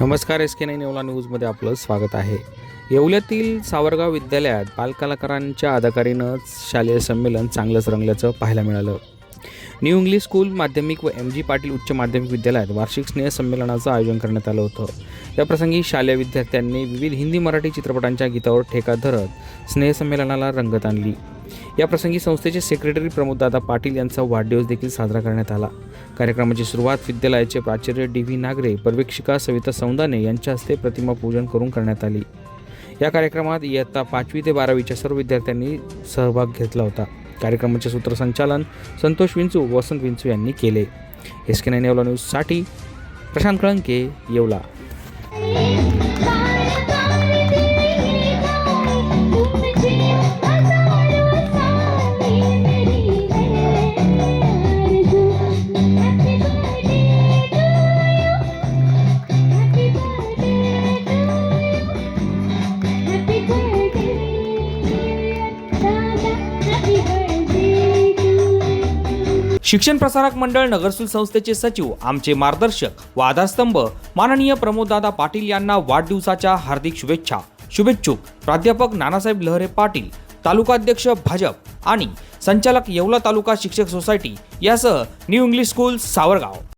नमस्कार S K nine Yeola न्यूजमध्ये आपलं स्वागत आहे. येवल्यातील सावरगाव विद्यालयात बालकलाकारांच्या अदाकारीनं शालेय संमेलन चांगलंच रंगल्याचं पाहायला मिळालं. न्यू इंग्लिश स्कूल माध्यमिक व एम जी पाटील उच्च माध्यमिक विद्यालयात वार्षिक स्नेह संमेलनाचं आयोजन करण्यात आलं होतं. याप्रसंगी शालेय विद्यार्थ्यांनी विविध हिंदी मराठी चित्रपटांच्या गीतावर ठेका धरत स्नेहसंमेलनाला रंगत आणली. याप्रसंगी संस्थेचे सेक्रेटरी प्रमोददादा पाटील यांचा वाढदिवस देखील साजरा करण्यात आला. कार्यक्रमाची सुरुवात विद्यालयाचे प्राचार्य डी व्ही नागरे पर्यवेक्षिका सविता सौंदाने यांच्या हस्ते प्रतिमा पूजन करून करण्यात आली. या कार्यक्रमात इयत्ता पाचवी ते बारावीच्या सर्व विद्यार्थ्यांनी सहभाग घेतला होता. कार्यक्रमाचे सूत्रसंचालन संतोष विंचू वसंत विंचू यांनी केले. एस के नाईन येवला न्यूजसाठी प्रशांत कळंके येवला. शिक्षण प्रसारक मंडळ नगरसूल संस्थेचे सचिव आमचे मार्गदर्शक व आधारस्तंभ माननीय प्रमोददादा पाटील यांना वाढदिवसाच्या हार्दिक शुभेच्छा. शुभेच्छुक प्राध्यापक नानासाहेब लहरे पाटील तालुकाध्यक्ष भाजप आणि संचालक येवला तालुका शिक्षक सोसायटी यासह न्यू इंग्लिश स्कूल सावरगाव.